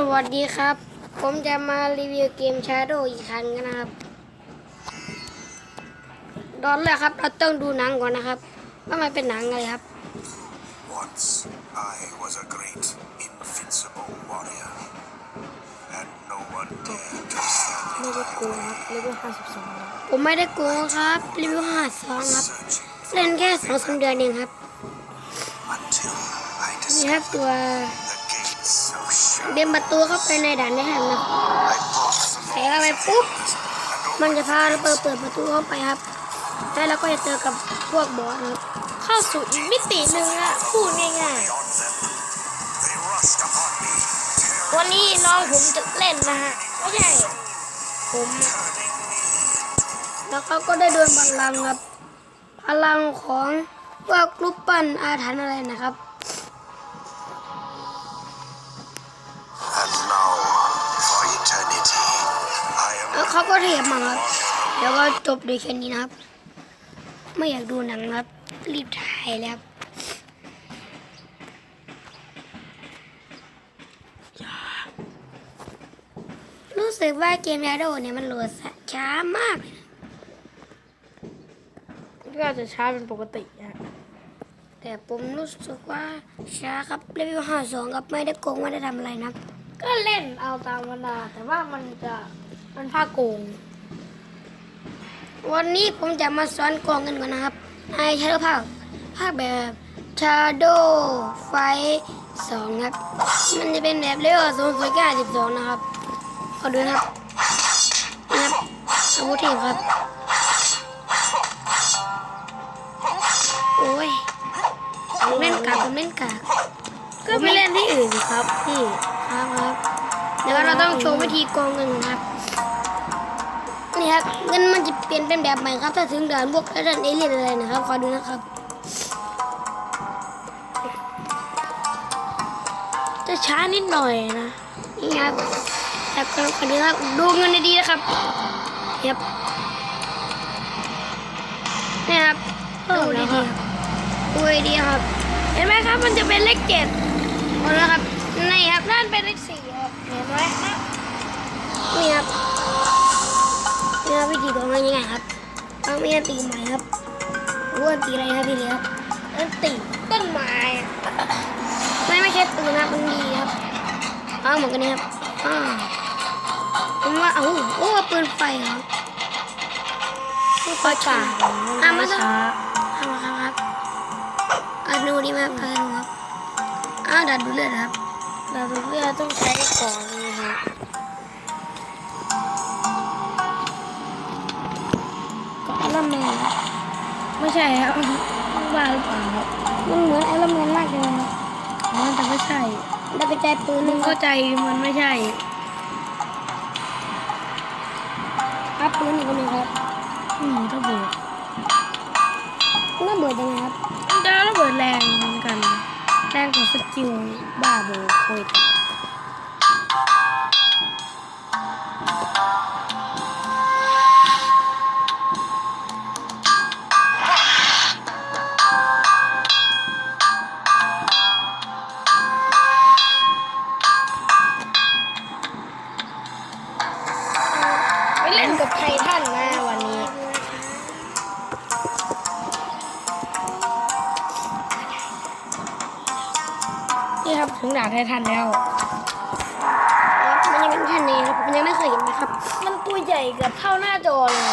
สวัสดีครับ ผมจะมารีวิวเกม Shadow อีกครั้งนะครับตอนแรกครับ เราต้องดูหนังก่อนนะครับ ว่ามันเป็นหนังอะไรครับ Once I was a great, invincible warrior, and no one dared to stand ไม่ได้โกงครับเลเวลห้าสิบสองผมไม่ได้โกงครับรีวิวห้าสองครับ searching เล่นแค่สองสามเดือนเองครับ until I นี่ครับ discovered ตัว เดินประตูเข้าไปในด่านได้ครับนะ I brought the แผลเข้าไปปุ๊บ มันจะพาเราเปิดเปิดประตูเข้าไปครับแล้วเราก็จะเจอกับพวกบอสครับเข้าสู่อีกมิติหนึ่งอะพูดง่ายๆ วันนี้น้องผมจะเล่นนะฮะไม่ใช่ผมแล้วเขาก็ได้โดนพลังครับพลังของพวกรูปปั้นอาถรรพ์อะไรนะครับ เขาก็เทียบมาครับเดี๋ยวก็จบด้วยแค่นี้นะครับ ไม่อยากดูหนังนะครับ รีบถ่ายแล้วครับรู้สึกว่าเกม Shadow เนี่ยมันโหลดช้ามากเลยนะก็จะช้าเป็นปกติฮะแต่ผมรู้สึกว่าช้าครับรีวิวห้าสองครับไม่ได้โกงไม่ได้ทำอะไรนะครับก็เล่นเอาตามเวลาแต่ว่ามันจะ มันภาคโกง วันนี้ผมจะมาสอนกองกันก่อนนะครับ ในชาโดภาคภาคแบบ Shadow Fight 2ครับ มันจะเป็นแบบเลเวลสูงสุดแค่12 นะครับขอดูนะครับนะครับอาวุธเทพครับ โอ้ยผมเล่นกากผมเล่นกากก็ไปเล่นที่อื่นสิครับพี่ครับครับเดี๋ยวเราต้องโชว์วิธีกองเงินก่อนครับ นี่ครับเงินมันจะเปลี่ยนเป็นแบบใหม่ครับ ถ้าถึงด่านพวกด่านเอเลี่ยนอะไรนะครับ ขอดูนะครับ จะช้านิดหน่อยนะ นี่ครับแบบขอดูครับดูเงินดีๆนะครับครับนี่ครับดูดีๆครับดูดีๆครับ เห็นไหมครับ มันจะเป็นเลขเจ็ดหมดแล้วครับ นี่ครับนั่นเป็นเลขสี่ครับเห็นไหมครับนี่ครับ วิธีกองเงินยังไงครับต้องมีอันตีใหม่ครับรู้อันตีอะไรครับพี่เลี้ยครับนั่นติต้นไม้อะไม่ไม่ใช่ปืนนะมันดีครับเอาเหมือนกันนี่ครับอ่าผมว่าเอ้าโอ้ปืนไฟเหรอปืนไฟป่าป่าอะไม่ต้องช้าเอามาครับครับอะดูดีไหมครับเพิ่มครับอ้าวดัดดูเลือดครับเราเลือกต้องใช้ก่อนเลย รอนแมนครับไม่ใช่ครับต้องบ้าหรือเปล่าครับมันเหมือนไอรอนแมนมากเลยครับมันจะไม่ใช่ได้ไปใจปืนมึนึงงครัเข้าบใจมันไม่ใช่ครับปืนอีกคนหนึงครับอืมระเบิดน่าเบื่อยังไงครับมันจะระเบิดแรงเหมือนกัน แรงของสกิลบ้าโบโคยตา ครับถึงด่านไททันแล้ว มันยังเป็นแค่นี้ครับผมยังไม่เคยเห็นนะครับ มันตัวใหญ่เกับเท่าหน้าจอเลย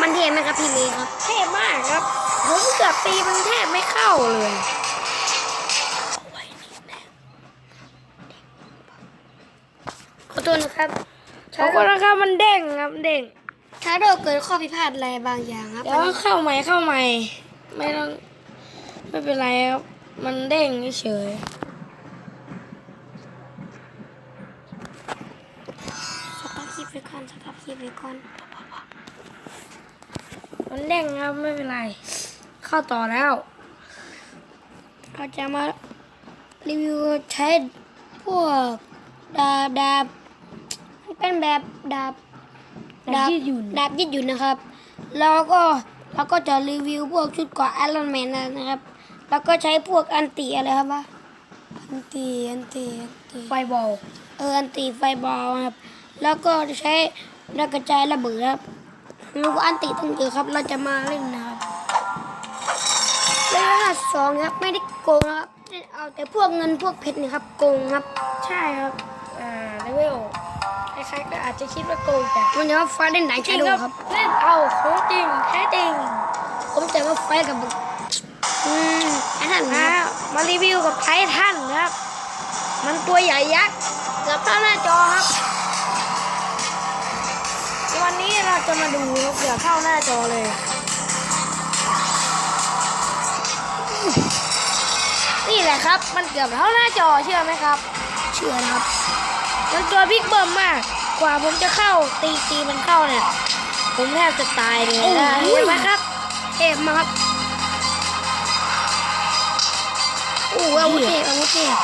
มันเท่ไหมครับพี่เมย์ครับ เท่มากครับ ผมเกือบตีมันแทบไม่เข้าเลยขอโทษนะครับขอบคุณนะครับมันเด้งครับเด้งชาโดเกิดข้อผิดพลาดอะไรบางอย่างครับ เดี๋ยวเข้าใหม่เข้าใหม่ ไม่ต้อง ไม่เป็นไรครับ มันเด้งเฉยสต็อปคลิปไว้ก่อนสต็อปคลิปไว้ก่อนมันเด้งครับไม่เป็นไร เข้าต่อแล้ว เราจะมารีวิวใช้พวกดาบดาบมันเป็นแบบดาบดาบยืดหยุ่นดาบยืดหยุ่นนะครับ แล้วก็เราก็จะรีวิวพวกชุดเกราะไอรอนแมนนะครับ แล้วก็ใช้พวกอันติอะไรครับวะอันตีอันตีอันตีไฟบอลเอออันตีไฟบอลครับ แล้วก็จะใช้ระกระจายระเบิดครับแล้วก็อันตีตั้งเยอะครับ เราจะมาเล่นนะครับเล่นรหัสสองครับไม่ได้โกงนะครับเล่นเอาแต่พวกเงินพวกเพชรนี่ครับโกงครับ ใช่ครับอ่าเลเวลใครๆก็อาจจะคิดว่าโกงแต่มันจะว่าไฟเล่นไหนจริใช้งดูคครัรับบเล่นเอาของจริงแท้จริงผมจะว่าไฟกับ อืมไอ้ท่านนะนะครับมารีวิวกับไททันนะครับ มันตัวใหญ่ยักษ์เกือบเท่าหน้าจอครับ วันนี้เราจะมาดูเกือบเท่าหน้าจอเลยนี่แหละครับ มันเกือบเท่าหน้าจอเชื่อไหมครับ เชื่อนะครับมันตัวบิ๊กเบิ้มมาก กว่าผมจะเข้าตีตีมันเข้าเนี่ย ผมแทบจะตายเลยนะโอ้ยเห็นไหมครับเทพมากครับ โอ้อาวุธเทพอาวุธเทพ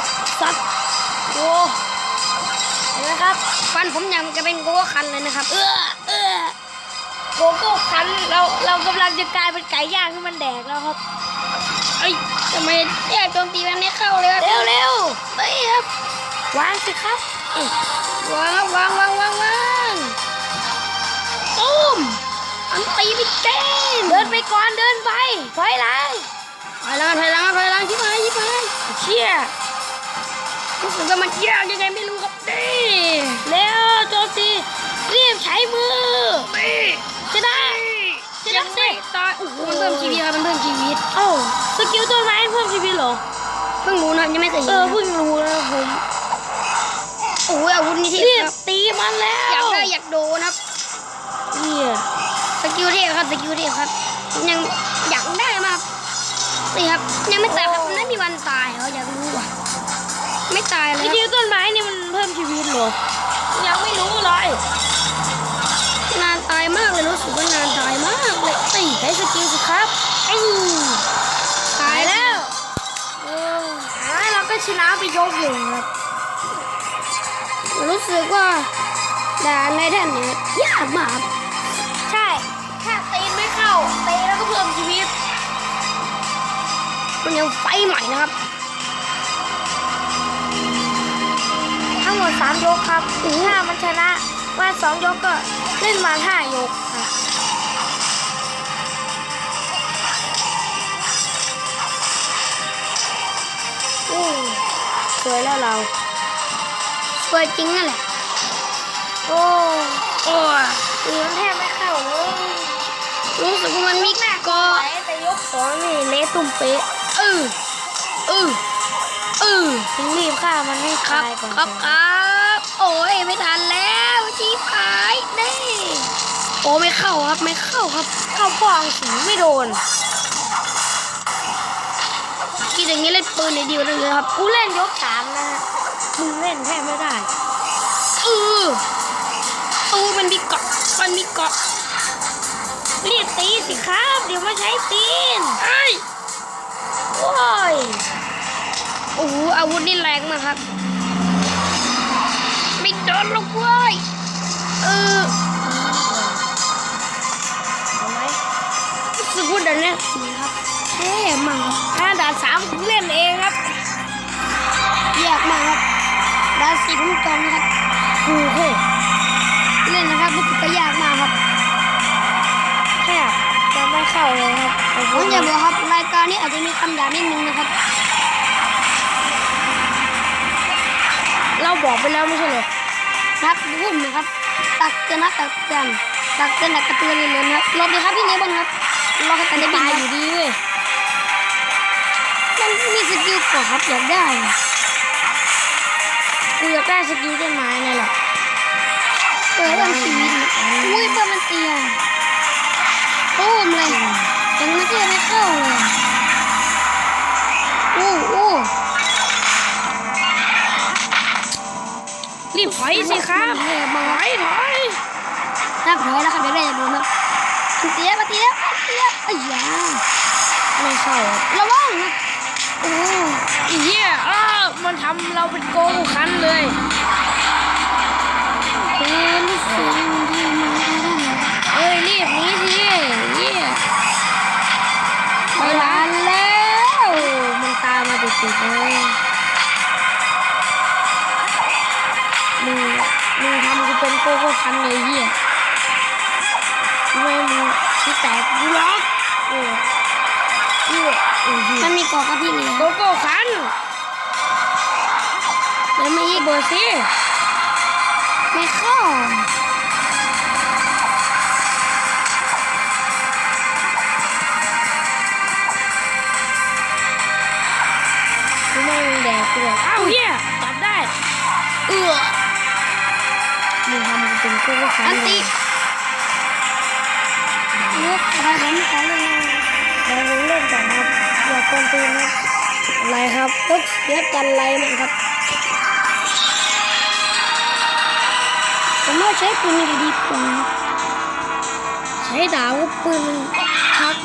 ซัดโอ้เห็นไหมครับฟันผมยังจะเป็นโก้คันเลยนะครับ เออเออโกโก้คันเราเรากำลังจะกลายเป็นไก่ย่างที่มันแดกแล้วครับเอ้ยทำไมแยกโจมตีมันไม่เข้าเลยครับเร็วเร็วเฮ้ยครับวางสิครับวางครับวางวางวางวางตุ้มอันตีไปเต้นเดินไปก่อนเดินไปถอยหลัง ถอยหลังถอยหลังถอยหลังชิบหายชิบหายเชี่ยรู้สึกว่ามันยากยังไงไม่รู้ครับนี่เร็วโจมตีรีบใช้มือนี่จะได้จะยัได้งสิไม่ตายโอ้โหมันเพิ่มชีวิตครับมันเพิ่มชีวิตเอ้าสกิลต้นไม้เพิ่มชีวิตเหรอเพิ่งรู้นะครับยังไม่เคยเอเห็นอนะเพิ่งรู้นะผมโอ้ยอาวุธนี่เทพรีบครับตีมันแล้วอยากได้อยากโดนครับเนี่ยสกิลเทพครับสกิลเทพครับยังอยากได้ มากนี่ครับ ยังไม่ตายครับไม่มีวันตายเขาอยากรู้ว่ะไม่ตายเลสยคกิรับลต้นไม้นี่มันเพิ่มชีวิตเหรอยังไม่รู้เลยนานตายมากเลยรู้สึกว่านานตายมากเลยตีใช้สกิลสิครับอือตายแล้วเอออ่าเราก็ชนะไปยกอยู่ครับรู้สึกว่าด่านในท่านเนี่ยยากมาก มันยังไฟใหม่นะครับ ทั้งหมดสามยกครับถ้ามันชนะว่าสองยกก็เล่นมาห้ายกค่ะอู้สวยแล้วเราสวยจริงนั่นแหละโอ้โอ้ยตีมันแทบไม่เข้าเลยรู้สึกว่ามันมีกาะไหวแต่ยกสองนี่เละตุ่มเป๊ะ เออเออเออถึงรีบฆ่ามันให้ครับตายก่อนครับครับโอ้ยไม่ทันแล้วชีพายเด้โอ้ไม่เข้าครับไม่เข้าครับเข้าพองสีไม่โดนคิดอย่างนี้เล่นปืนในเดียวเลยครับกูเล่นยกสามนะฮะมึงเล่นแทบไม่ได้เออเออมันมีเกาะมันมีเกาะรีบตีสิครับ เดี๋ยวมาใช้ตีนไอ้ ยโอ้ยโอ้โหอาวุธนี่แรงมากครับ ไม่โดนหรอกเว้ยเออเอาไหมรู้สึกว่าเดินเล่นสีครับเท่มากครับอ่าด่านสามกูเล่นเองครับยากมากครับดาสีผมจองนะครับกูเฮ้ยเล่นนะครับรู้สึกก็ยากมากครับแทบจะไม่เข้าเลยครับไอ้พผวมกจะบอกครับรายการนี้อาจจะมีคำหยาบนิดนึงนะครับ เราบอกไปแล้วไม่ใช่เหรอครับรุ่นนะครับ ตักเตือนนะตักเตือนตักเตือนตักเตือนเลยเลยนะครับรอดีครับพี่เนบอลครับรอให้กันได้บินตายคอรับยู่ดีเว้ยมันมีสกิลก่อครับอยากได้กูอยากได้สกิลต้นไม้นี่แหละเปิดเรื่องชีวิตนะอุ้ยเปิดมันเตียตูมเลยยังไม่เทียไม่เข้าเลย อู้อู้รีบถอยสิครับเท่มากถอยถอยครับถอยแล้วครับอยากได้อยากโดนครับมันเตี้ยมาเตี้ยมาเตี้ยอ้ยาไม่เข้าระวังนะโอ้ไอ้เหี้ยอ้าวมันทำเราเป็นโกงคันเลยเป็นสิ่งที่มาได้เอ้ยรีบหนี้สิเหี้ยไม่ทันแล้ว กโก้คันเลยเฮียทำไมมึงที่แตกกูล็อกเออเออเออเหี้ยมันมีกอกับพี่เหลียโกโก้คันแล้วไม่อีกเบอร์ซี่ไม่เข้า กูเป็นโกโก้คันอันเลติยลูกอะไรผมขอเลยเราเล่นก่อนครับอย่าโกวนตีนะอะไรครับลูกเสียกันไรมันครับผมว่าใช้ปืนนี้ดีกว่าใช้ดาวปืนมันชัก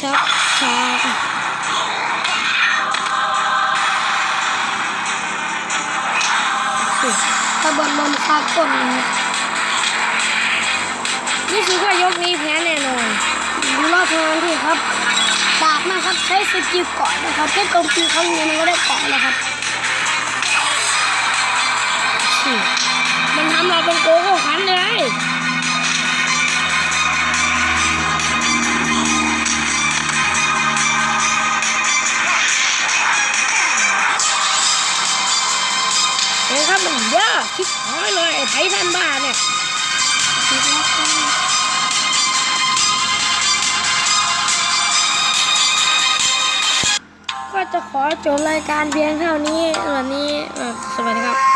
ชัก ตะบนลมคาก้นนะครับนี่คือว่ายกนี้แพ้แน่นอนดูรอบทางที่ครับดาบนะครับใช้สกิลเกาะนะครับแค่โจมตีครั้งเดียวมันก็ได้เกาะแล้วครับมันทำเราเป็นโกโก้คันเลย ไททันบ้าเนี่ยก็จะขอจบรายการเพียงเท่านี้วันนี้สวัสดีครับ